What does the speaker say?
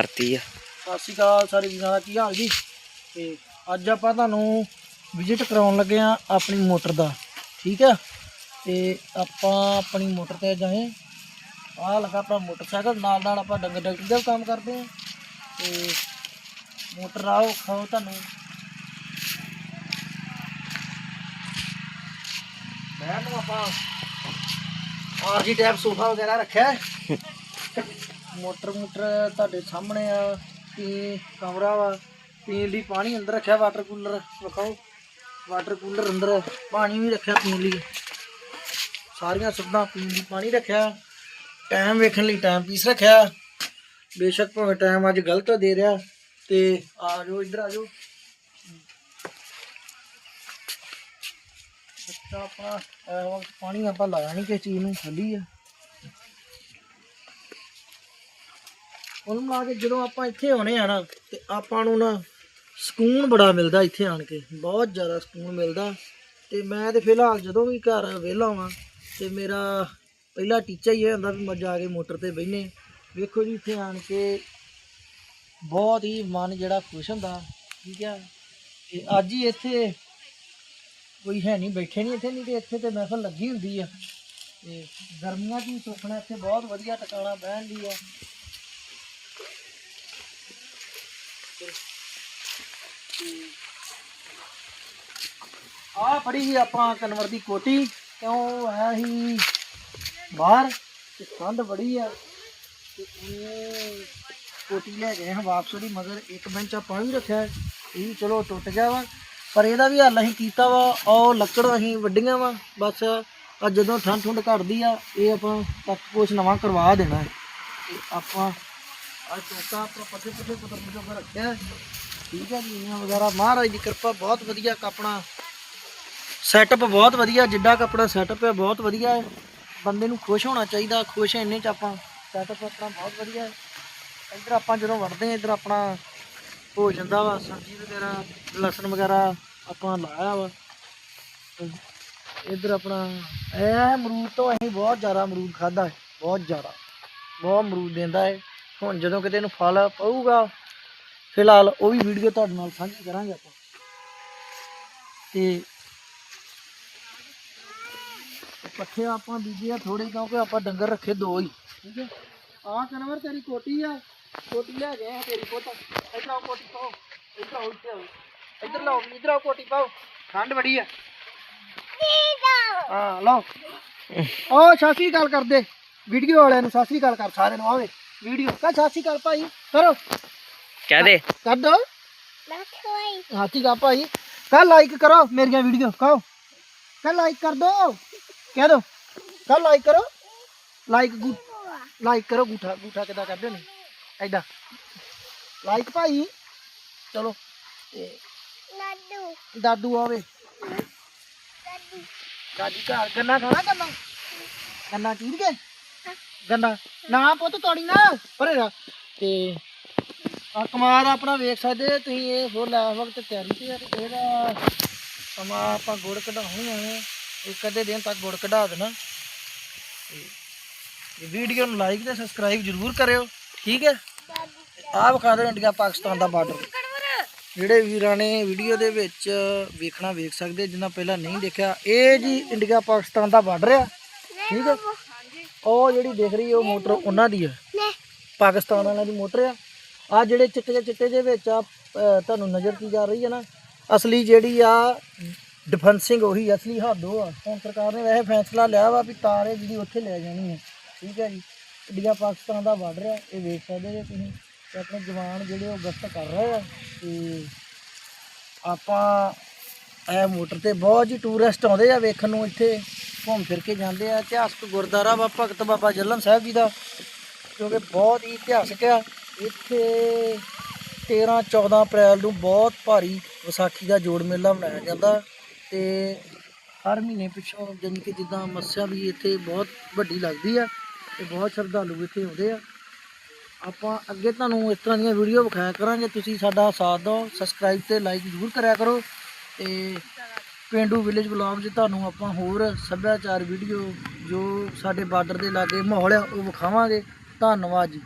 ਕਰਤੀ ਆ। ਸਤਿ ਸ਼੍ਰੀ ਅਕਾਲ ਸਾਰੇ ਵੀਰਾਂ ਦਾ ਕੀ ਹਾਲ ਜੀ? ਤੇ ਅੱਜ ਆਪਾਂ ਤੁਹਾਨੂੰ ਵਿਜ਼ਿਟ ਕਰਾਉਣ ਲੱਗੇ ਆ ਆਪਣੀ ਮੋਟਰ ਦਾ, ਠੀਕ ਆ? ਤੇ ਆਪਾਂ ਆਪਣੀ ਮੋਟਰ ਤੇ ਜਾਏ। ਆ ਲਗਾ ਆਪਣਾ ਮੋਟਰਸਾਈਕਲ, ਨਾਲ ਨਾਲ ਆਪਾਂ ਡੰਗਰ ਡਾਕਟਰ ਦਾ ਕੰਮ ਕਰਦੇ ਆ ਤੇ ਮੋਟਰ ਆਓ ਖਾਓ ਤੁਹਾਨੂੰ। ਬੈਠ ਨੂੰ ਆਪਾਂ ਆਰਜੀ ਟੈਪ ਸੋਫਾ ਵਗੈਰਾ ਰੱਖਿਆ ਮੋਟਰ ਮੋਟਰ ਤੁਹਾਡੇ ਸਾਹਮਣੇ ਆ, ਤੇ ਕਮਰਾ ਵਾ ਪੀਣ ਲਈ ਪਾਣੀ ਅੰਦਰ ਰੱਖਿਆ ਵਾਟਰ ਕੂਲਰ ਵਿਖਾਓ ਵਾਟਰ ਕੂਲਰ ਅੰਦਰ ਪਾਣੀ ਵੀ ਰੱਖਿਆ ਪੀਣ ਲਈ। ਸਾਰੀਆਂ ਸੁਵਿਧਾ ਪੀਣ ਲਈ ਪਾਣੀ ਰੱਖਿਆ। ਟਾਈਮ ਵੇਖਣ ਲਈ ਟਾਈਮ ਪੀਸ ਰੱਖਿਆ। ਬੇਸ਼ੱਕ ਭਾਵੇਂ ਟਾਈਮ ਅੱਜ ਗਲਤ ਦੇ ਰਿਹਾ, ਤੇ ਆ ਜਾਓ, ਇੱਧਰ ਆ ਜਾਓ। ਬੱਚਾ ਆਪਣਾ ਪਾਣੀ ਆਪਾਂ ਲਾਇਆ ਨਹੀਂ ਕਿਸੇ ਚੀਜ਼ ਨੂੰ, ਖਾਲੀ ਆ। ਉਹਨੂੰ ਲਾ ਕੇ ਜਦੋਂ ਆਪਾਂ ਇੱਥੇ ਆਉਣੇ ਆ ਨਾ, ਤੇ ਆਪਾਂ ਨੂੰ ਨਾ ਸਕੂਨ ਬੜਾ ਮਿਲਦਾ ਇੱਥੇ ਆਣ ਕੇ, ਬਹੁਤ ਜ਼ਿਆਦਾ ਸਕੂਨ ਮਿਲਦਾ। ਤੇ ਮੈਂ ਤੇ ਫਿਲਹਾਲ ਜਦੋਂ ਵੀ ਘਰ ਵਿਹਲਾ ਵਾਂ, ਤੇ ਮੇਰਾ ਪਹਿਲਾ ਟੀਚਾ ਹੀ ਇਹ ਹੁੰਦਾ ਵੀ ਮੈਂ ਜਾ ਕੇ ਮੋਟਰ ਤੇ ਬਹਿਨੇ। ਵੇਖੋ ਜੀ, ਇੱਥੇ ਆਣ ਕੇ ਬਹੁਤ ਹੀ ਮਨ ਜਿਹੜਾ ਖੁਸ਼ ਹੁੰਦਾ, ਠੀਕ ਆ? ਤੇ ਅੱਜ ਹੀ ਇੱਥੇ ਕੋਈ ਹੈ ਨਹੀਂ, ਬੈਠੇ ਨਹੀਂ ਇੱਥੇ, ਨਹੀਂ ਤੇ ਇੱਥੇ ਤੇ ਮਹਿਫਲ ਲੱਗੀ ਹੁੰਦੀ ਆ। ਤੇ ਗਰਮੀਆਂ 'ਚ ਵੀ ਸੁੱਕਣਾ ਇੱਥੇ ਬਹੁਤ ਵਧੀਆ, ਟਿਕਾਣਾ ਬਹਿਣ ਲਈ ਆ। ਆ ਫੜੀ ਸੀ ਆਪਾਂ ਕਨਵਰ ਦੀ ਕੋਟੀ ਕਿਉਂ ਹੈ ਸੀ ਬਾਹਰ ਤੇ ਠੰਡ ਬੜੀ ਆ। ਤੇ ਉਹ ਕੋਟੀ ਲੈ ਗਏ ਹਾਂ ਵਾਪਸ ਉਹਦੀ, ਮਗਰ ਇੱਕ ਬੈਂਚ ਆਪਾਂ ਵੀ ਰੱਖਿਆ ਇਹ ਵੀ ਚਲੋ ਟੁੱਟ ਗਿਆ ਵਾ, ਪਰ ਇਹਦਾ ਵੀ ਹੱਲ ਅਸੀਂ ਕੀਤਾ ਵਾ, ਉਹ ਲੱਕੜ ਅਸੀਂ ਵੱਡੀਆਂ ਵਾ, ਬਸ ਆ ਜਦੋਂ ਠੰਡ ਠੁੰਡ ਘਟਦੀ ਆ, ਇਹ ਆਪਾਂ ਤੱਕ ਕੁਛ ਨਵਾਂ ਕਰਵਾ ਦੇਣਾ ਹੈ। ਤੇ ਆਪਾਂ ਅੱਜ ਚੌਕਾ ਆਪਾਂ ਪੱਠੇ ਪੁੱਠੇ ਪੁੱਤਰ ਜੋਗਾ ਰੱਖਿਆ ਠੀਕ ਹੈ ਜੀ ਵਗੈਰਾ, ਮਹਾਰਾਜ ਦੀ ਕਿਰਪਾ, ਬਹੁਤ ਵਧੀਆ ਆਪਣਾ ਸੈਟਅਪ ਬਹੁਤ ਵਧੀਆ, ਜਿੱਡਾ ਕੁ ਆਪਣਾ ਸੈਟਅਪ ਹੈ, ਬਹੁਤ ਵਧੀਆ ਹੈ। ਬੰਦੇ ਨੂੰ ਖੁਸ਼ ਹੋਣਾ ਚਾਹੀਦਾ, ਖੁਸ਼ ਹੈ ਇੰਨੇ ਚ ਆਪਾਂ। ਸੈਟਅਪ ਆਪਣਾ ਬਹੁਤ ਵਧੀਆ ਹੈ। ਇੱਧਰ ਆਪਾਂ ਜਦੋਂ ਵੜਦੇ ਹਾਂ, ਇੱਧਰ ਆਪਣਾ ਹੋ ਜਾਂਦਾ ਵਾ, ਸਬਜ਼ੀ ਵਗੈਰਾ, ਲਸਣ ਵਗੈਰਾ ਆਪਾਂ ਲਾਇਆ ਵਾ। ਇੱਧਰ ਆਪਣਾ, ਇਹ ਅਮਰੂਦ ਤੋਂ ਅਸੀਂ ਬਹੁਤ ਜ਼ਿਆਦਾ ਅਮਰੂਦ ਖਾਦਾ ਹੈ, ਬਹੁਤ ਜ਼ਿਆਦਾ। ਬਹੁਤ ਅਮਰੂਦ ਦਿੰਦਾ ਹੈ। ਹੁਣ ਜਦੋਂ ਕਿਤੇ ਇਹਨੂੰ ਫਲ ਪਊਗਾ ਫਿਲਹਾਲ ਉਹ ਵੀ ਵੀਡੀਓ ਤੁਹਾਡੇ ਨਾਲ ਸਾਂਝੀ ਕਰਾਂਗੇ ਆਪਾਂ। ਤੇ ਪੱਠੇ ਆਪਾਂ ਬੀਜੇ ਆ ਥੋੜੇ ਕਿਉਂਕਿ ਆਪਾਂ ਡੰਗਰ ਰੱਖੇ ਦੋ ਹੀ। ਠੀਕ ਹੈ? ਆਹ ਕਨਵਰ ਤੇਰੀ ਕੋਟੀ ਆ। ਕੋਟੀ ਲੈ ਗਏ ਆ ਤੇਰੀ ਪੁੱਤ। ਇੱਧਰ ਆਓ ਕੋਟੀ ਪਾਓ। ਇੱਧਰ ਆਓ ਇੱਧਰ ਆਓ। ਇੱਧਰ ਲਾਓ ਇੱਧਰ ਆਓ ਕੋਟੀ ਪਾਓ। ਠੰਡ ਬੜੀ ਆ। ਹਾਂ ਲਓ। ਸਤਿ ਸ਼੍ਰੀ ਅਕਾਲ ਕਰਦੇ। ਵੀਡੀਓ ਵਾਲਿਆਂ ਨੂੰ ਸਤਿ ਸ਼੍ਰੀ ਅਕਾਲ ਕਰ ਸਾਰਿਆਂ ਨੂੰ ਆਵੇ ਵੀਡੀਓ। ਕਹ ਸਤਿ ਸ਼੍ਰੀ ਅਕਾਲ ਭਾਈ ਕਰੋ। ਕਹਿ ਦੇ। ਕਰ ਦੋ। ਹਾਥੀ ਕਾ ਭਾਈ। ਕਹ ਲਾਈਕ ਕਰੋ ਮੇਰੀਆਂ ਵੀਡੀਓ ਕਹੋ। ਕਹ ਲਾਈਕ ਕਰ ਦੋ। ਕਹਿ ਦੋ। ਕਹ ਲਾਈਕ ਕਰੋ। ਲਾਈਕ ਲਾਈਕ ਕਰੋ ਗੂਠਾ ਗੂਠਾ ਕਿਦਾਂ ਕਰਦੇ ਨੇ? ਐਦਾਂ ਲਾਈਕ ਭਾਈ। ਚਲੋ। ਤੇ ਦਾਦੂ ਆਵੇ। ਦਾਦੀ ਘਰ ਗੰਨਾ ਖਾਣਾ ਗੰਨਾ ਗੰਨਾ ਚੀਰ ਕੇ? ਗੰਨਾ ਨਾ ਪੁੱਤ ਤੋੜੀ ਨਾ, ਪਰੇ ਰਾ ਤੇ ਆ ਕਮਾਲ ਆਪਣਾ ਵੇਖ ਸਕਦੇ ਤੁਸੀਂ ਇਹ ਹੋਰ ਲੈ ਵਕਤ ਤਿਆਰੀ ਤੇ ਆ, ਤੇ ਇਹਦਾ ਸਮਾਂ ਆਪਾਂ ਗੁੜ ਕਢਾਉਣੀ ਆ। ਇੱਕ ਅੱਧੇ ਦਿਨ ਤੱਕ ਗੁੜ ਕਢਾ ਦੇਣਾ। ਇਹ ਵੀਡੀਓ ਨੂੰ ਲਾਈਕ ਤੇ ਸਬਸਕ੍ਰਾਈਬ ਜ਼ਰੂਰ ਕਰਿਓ, ਠੀਕ ਹੈ ਆਹ ਵਿਖਾ ਦਿਓ ਇੰਡੀਆ ਪਾਕਿਸਤਾਨ ਦਾ ਬਾਰਡਰ ਜਿਹੜੇ ਵੀਰਾਂ ਨੇ ਵੀਡੀਓ ਦੇ ਵਿੱਚ ਵੇਖਣਾ ਵੇਖ ਸਕਦੇ ਜਿਨ੍ਹਾਂ ਪਹਿਲਾਂ ਨਹੀਂ ਦੇਖਿਆ, ਇਹ ਜੀ ਇੰਡੀਆ ਪਾਕਿਸਤਾਨ ਦਾ ਬਾਰਡਰ ਆ, ਠੀਕ ਹੈ ਉਹ ਜਿਹੜੀ ਦਿਖ ਰਹੀ ਉਹ ਮੋਟਰ ਉਹਨਾਂ ਦੀ ਆ ਪਾਕਿਸਤਾਨ ਵਾਲਿਆਂ ਦੀ ਮੋਟਰ ਆ। ਆ ਜਿਹੜੇ ਚਿੱਟੇ ਜਿਹੇ ਚਿੱਟੇ ਜਿਹੇ ਵਿੱਚ ਆ ਤੁਹਾਨੂੰ ਨਜ਼ਰ ਕੀ ਜਾ ਰਹੀ ਹੈ ਨਾ, ਅਸਲੀ ਜਿਹੜੀ ਆ ਡਿਫੈਂਸਿੰਗ ਉਹੀ ਅਸਲੀ ਹੱਦ ਉਹ ਆ। ਹੁਣ ਸਰਕਾਰ ਨੇ ਵੈਸੇ ਫੈਸਲਾ ਲਿਆ ਵਾ ਵੀ ਤਾਰ ਇਹ ਜਿਹੜੀ ਉੱਥੇ ਲੈ ਜਾਣੀ ਹੈ। ਠੀਕ ਹੈ ਜੀ। ਇੰਡੀਆ ਪਾਕਿਸਤਾਨ ਦਾ ਬਾਰਡਰ ਆ ਇਹ ਵੇਖ ਸਕਦੇ ਜੇ ਤੁਸੀਂ। ਤੇ ਆਪਣੇ ਜਵਾਨ ਜਿਹੜੇ ਉਹ ਗਸ਼ਤ ਕਰ ਰਹੇ ਆ ਤੇ ਆਪਾਂ ਇਹ ਮੋਟਰ ਤੇ ਬਹੁਤ ਜੀ ਟੂਰਿਸਟ ਆਉਂਦੇ ਆ ਵੇਖਣ ਨੂੰ ਇੱਥੇ। ਘੁੰਮ ਫਿਰ ਕੇ ਜਾਂਦੇ ਆ। ਇਤਿਹਾਸਕ ਗੁਰਦੁਆਰਾ ਵਾ, ਭਗਤ ਬਾਬਾ ਜੱਲਨ ਸਾਹਿਬ ਜੀ ਦਾ ਕਿਉਂਕਿ ਬਹੁਤ ਹੀ ਇਤਿਹਾਸਕ ਆ। ਇੱਥੇ 13 14 ਅਪ੍ਰੈਲ ਨੂੰ ਬਹੁਤ ਭਾਰੀ ਵਿਸਾਖੀ ਦਾ ਜੋੜ ਮੇਲਾ ਮਨਾਇਆ ਜਾਂਦਾ ਤੇ ਹਰ ਮਹੀਨੇ ਪਿੱਛੋਂ ਜਾਣੀ ਕਿ ਜਿੱਦਾਂ ਮੱਸਿਆ ਵੀ ਇੱਥੇ ਬਹੁਤ ਵੱਡੀ ਲੱਗਦੀ ਆ ਤੇ ਬਹੁਤ ਸ਼ਰਧਾਲੂ ਇੱਥੇ ਆਉਂਦੇ ਆ। ਆਪਾਂ ਅੱਗੇ ਤੁਹਾਨੂੰ ਇਸ ਤਰ੍ਹਾਂ ਦੀਆਂ ਵੀਡੀਓ ਵਿਖਾਇਆ ਕਰਾਂਗੇ। ਤੁਸੀਂ ਸਾਡਾ ਸਾਥ ਦਿਓ, ਸਬਸਕ੍ਰਾਈਬ ਤੇ ਲਾਈਕ ਜ਼ਰੂਰ ਕਰਿਆ ਕਰੋ ਤੇ ਪਿੰਡੂ ਵਿਲੇਜ ਵਲੌਗ 'ਚ ਤੁਹਾਨੂੰ ਆਪਾਂ ਹੋਰ ਸੱਭਿਆਚਾਰ ਵੀਡੀਓ ਜੋ ਸਾਡੇ ਬਾਰਡਰ ਦੇ ਲਾਗੇ ਮਾਹੌਲ ਆ, ਉਹ ਵਿਖਾਵਾਂਗੇ। ਧੰਨਵਾਦ ਜੀ।